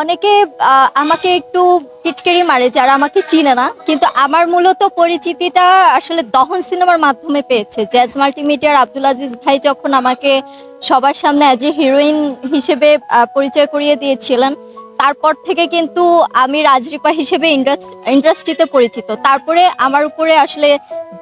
অনেকে আমাকে একটু টিটকেরি মারে যারা আমাকে চিনে না, কিন্তু আমার মূলত পরিচিতিটা আসলে দহন সিনেমার মাধ্যমে পেয়েছে। জ্যাজ মাল্টিমিডিয়ার আব্দুল আজিজ ভাই যখন আমাকে সবার সামনে অ্যাজ এ হিরোইন হিসেবে পরিচয় করিয়ে দিয়েছিলেন, তারপর থেকে কিন্তু আমি রাজরিপা হিসেবে ইন্ডাস্ট্রিতে পরিচিত। তারপরে আমার উপরে আসলে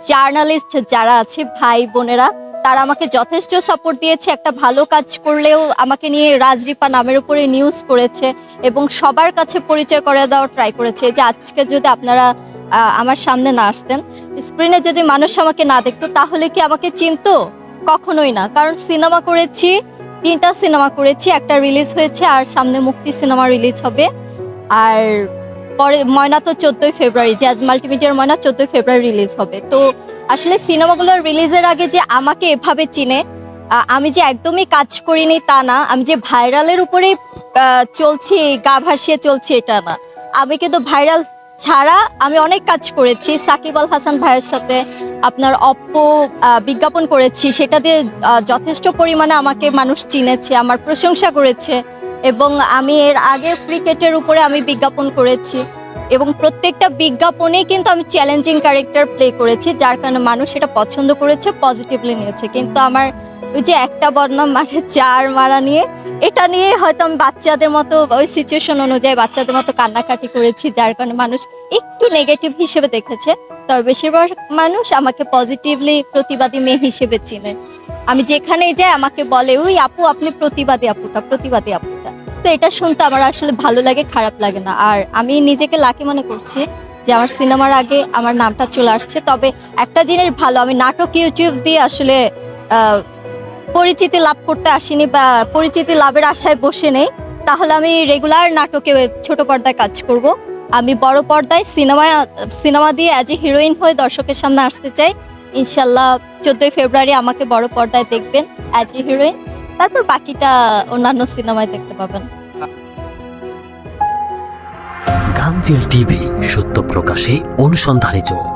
জার্নালিস্ট যারা আছে, ভাই বোনেরা তারা আমাকে যথেষ্ট সাপোর্ট দিয়েছে। একটা ভালো কাজ করলেও আমাকে নিয়ে রাজরিপা নামের উপরে নিউজ করেছে এবং সবার কাছে পরিচয় করে দেওয়ার ট্রাই করেছে যে আজকে যদি আপনারা আমার সামনে না আসতেন স্ক্রিনে যদি মানুষ আমাকে না দেখতো, তাহলে কি আমাকে চিনতো? কখনোই না। কারণ সিনেমা করেছি, তিনটা সিনেমা করেছি, একটা রিলিজ হয়েছে আর সামনে মুক্তি সিনেমা রিলিজ হবে। আর পরে ময়না তো চোদ্দই ফেব্রুয়ারি জ্যাজ মাল্টিমিডিয়ার ময়না চোদ্দই ফেব্রুয়ারি রিলিজ হবে। তো আসলে সিনেমাগুলোর রিলিজের আগে যে আমাকে এভাবে চিনে আমি যে একদমই কাজ করিনি তা না আমি যে ভাইরালের উপরেই আহ, চলছি গা ভাসিয়ে চলছি এটা না। আমি কিন্তু ভাইরাল ছাড়া আমি অনেক কাজ করেছি। সাকিব আল হাসান ভাইয়ের সাথে আপনার অপ্পো বিজ্ঞাপন করেছি সেটা দিয়ে যথেষ্ট পরিমাণে আমাকে মানুষ চিনেছে আমার প্রশংসা করেছে এবং আমি এর আগের ক্রিকেটের উপরে আমি বিজ্ঞাপন করেছি। এবং প্রত্যেকটা বিজ্ঞাপনে কিন্তু আমি চ্যালেঞ্জিং ক্যারেক্টার প্লে করেছি, যার কারণে মানুষ এটা পছন্দ করেছে পজিটিভলি নিয়েছে। কিন্তু আমার ওই যে একটা বদনাম মানে চার মারা নিয়ে, এটা নিয়ে হয়তো আমি বাচ্চাদের মতো, ওই সিচুয়েশন অনুযায়ী বাচ্চাদের মতো কান্নাকাটি করেছি, যার কারণে মানুষ একটু নেগেটিভ হিসেবে দেখেছে। তবে বেশিরভাগ মানুষ আমাকে পজিটিভলি প্রতিবাদী মেয়ে হিসেবে চিনে। আমি যেখানেই যাই, আমাকে বলে, ওই আপু, আপনি প্রতিবাদী আপুটা প্রতিবাদী আপুটা। তো এটা শুনতে আমার আসলে ভালো লাগে, খারাপ লাগে না। আর আমি নিজেকে লাকি মনে করছি যে আমার সিনেমার আগে আমার নামটা চলে আসছে। তবে একটা জিনিস ভালো, আমি নাটক ইউটিউব দিয়ে আসলে পরিচিতি লাভ করতে আসিনি বা পরিচিতি লাভের আশায় বসে নেই। তাহলে আমি রেগুলার নাটকে ছোট পর্দায় কাজ করব। আমি বড় পর্দায় সিনেমা সিনেমা দিয়ে অ্যাজ এ হিরোইন হয়ে দর্শকের সামনে আসতে চাই। ইনশাল্লাহ চোদ্দোই ফেব্রুয়ারি আমাকে বড় পর্দায় দেখবেন অ্যাজ এ হিরোইন তারপর বাকিটা অন্যান্য সিনেমায় দেখতে পাবেন। গাঙ্গেল টিভি সত্য প্রকাশে অনুসন্ধানে চোখ